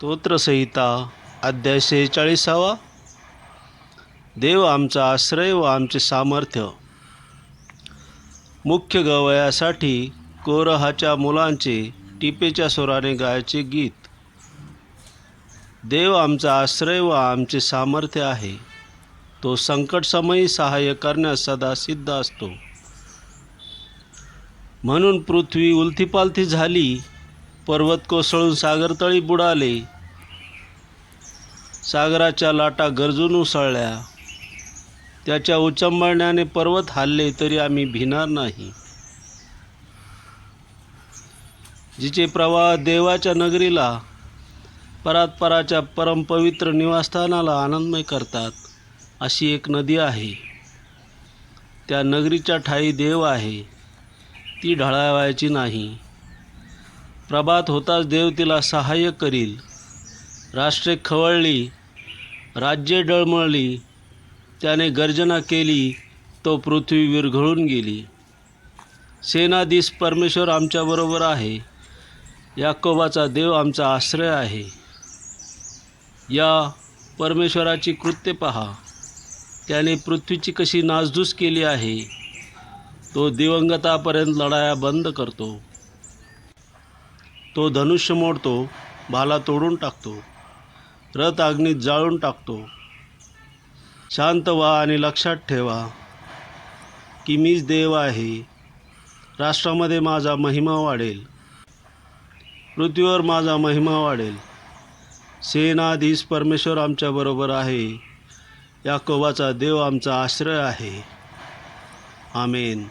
स्तोत्रसंहिता अध्याय सेहेचाळीसावा. देव आमचा आश्रय व आमचे सामर्थ्य. मुख्य गवयासाठी कोरहाच्या मुलांचे टिपेच्या स्वराने गायचे गीत. देव आमचा आश्रय व आमचे सामर्थ्य आहे. तो संकटसमयी सहाय्य करण्यास सदा सिद्ध असतो. म्हणून पृथ्वी उलथीपालथी झाली पर्वत कोसळून सागरतळी बुडाले. सागराच्या लाटा गरजून उसळल्या. त्याच्या उचंबळण्याने पर्वत हल्ले तरी आम्ही भिणार नाही. जिचे प्रवाह देवाच्या नगरीला परात्पराच्या परमपवित्र निवासस्थानाला आनंदमय करतात अशी एक नदी आहे. त्या नगरीच्या ठाई देव आहे. ती ढळावायची नाही. प्रभात होताच देव तिला सहाय्य करील. राष्ट्रे खवळली राज्ये डळमळली त्याने गर्जना केली तो पृथ्वी विरघळून गेली. सेनाधीश परमेश्वर आमच्याबरोबर आहे. याकोबाचा देव आमचा आश्रय आहे. या परमेश्वराची कृत्य पहा. त्याने पृथ्वीची कशी नासधूस केली आहे तो दिवंगतापर्यंत लढाया बंद करतो. तो धनुष्य मोडतो भाला तोडून टाकतो रथ अग्नीत जाळून टाकतो. शांत व्हा आणि लक्षात ठेवा की मीच देव आहे. राष्ट्रामध्ये माझा महिमा वाढेल. पृथ्वीवर माझा महिमा वाढेल. सेनाधीश परमेश्वर आमच्याबरोबर आहे. याकोबाचा देव आमचा आश्रय आहे. आमेन.